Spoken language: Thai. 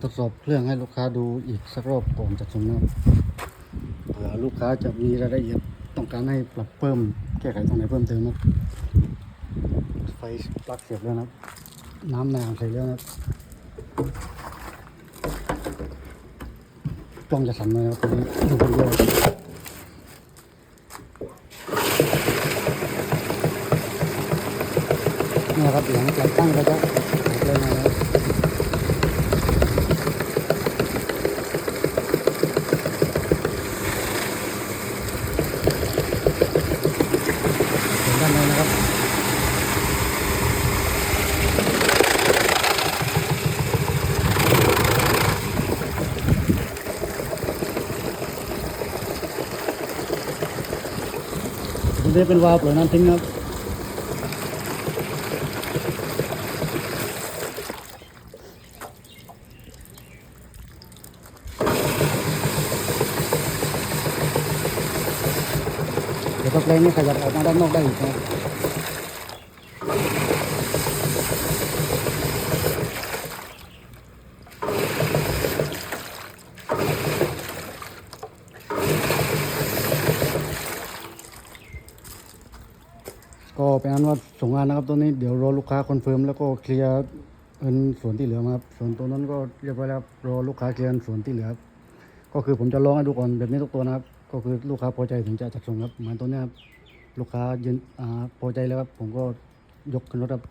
ทดสอบเครื่องให้ลูกค้าดูอีกสักรอบก่อนจัดส่งนะครับเผื่อลูกค้าจะมีรายละเอียดต้องการให้ปรับเพิ่มแก้ไขตรงไหนเพิ่มเติมนะไฟปลั๊กเสียบแล้วนะน้ำในอ่างใส่แล้วนะกล้องจะสั่นหน่อยครับตอนนี้อยู่คนเดียวนี่ครับหลังจากตั้งไปแล้วเลยนะครับ เห็นด้านในนะครับ ตรงนี้เป็นวาล์วปล่อยน้ำทิ้งครับเดี๋ยวตะแกรงนี่ขยับออกมาด้านนอกได้อีกนะ ก็เป็นอันว่าส่งงานนะครับตัวนี้เดี๋ยวรอลูกค้าคอนเฟิร์มแล้วก็เคลียร์เงินส่วนที่เหลือมาครับส่วนตัวนั้นก็เรียบร้อยแล้วรอลูกค้าเคลียร์ส่วนที่เหลือครับก็คือผมจะลองให้ดูก่อนแบบนี้ทุกตัวนะครับ ก็คือลูกค้าพอใจถึงจะจัดส่งครับเหมือนตัวนี้ครับลูกค้ายืนอ่าพอใจแล้วครับผมก็ยกขึ้นรถครับ